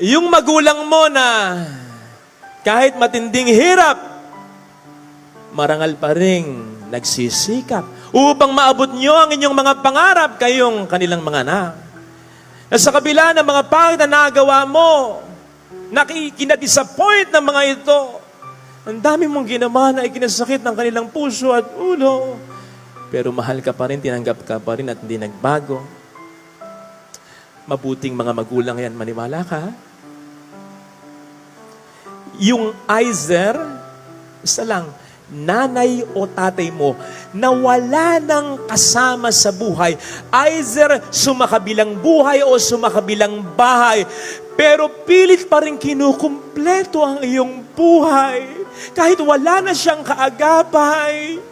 yung magulang mo na kahit matinding hirap, marangal pa rin nagsisikap upang maabot nyo ang inyong mga pangarap kayong kanilang mga anak. Na sa kabila ng mga pangit na nagawa mo, nakikinadisappoint ng mga ito, ang dami mong ginawa na ikinasakit ng kanilang puso at ulo. Pero mahal ka pa rin, tinanggap ka pa rin at hindi nagbago. Mabuting mga magulang yan, maniwala ka. Yung Izer, isa lang, nanay o tatay mo na wala nang kasama sa buhay, either sumakabilang buhay o sumakabilang bahay, pero pilit pa rin kinukumpleto ang iyong buhay kahit wala na siyang kaagapay.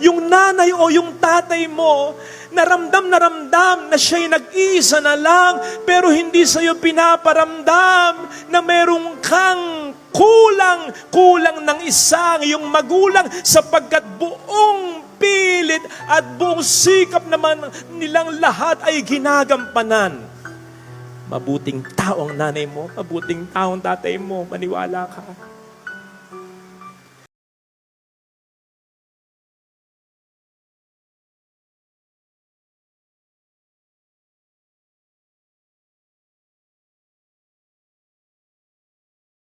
Yung nanay o yung tatay mo, naramdam na ramdam na siya'y nag-iisa na lang, pero hindi sa'yo pinaparamdam na merong kang kulang, kulang ng isang iyong magulang sapagkat buong pilit at buong sikap naman nilang lahat ay ginagampanan. Mabuting tao ang nanay mo, mabuting tao ang tatay mo, maniwala ka.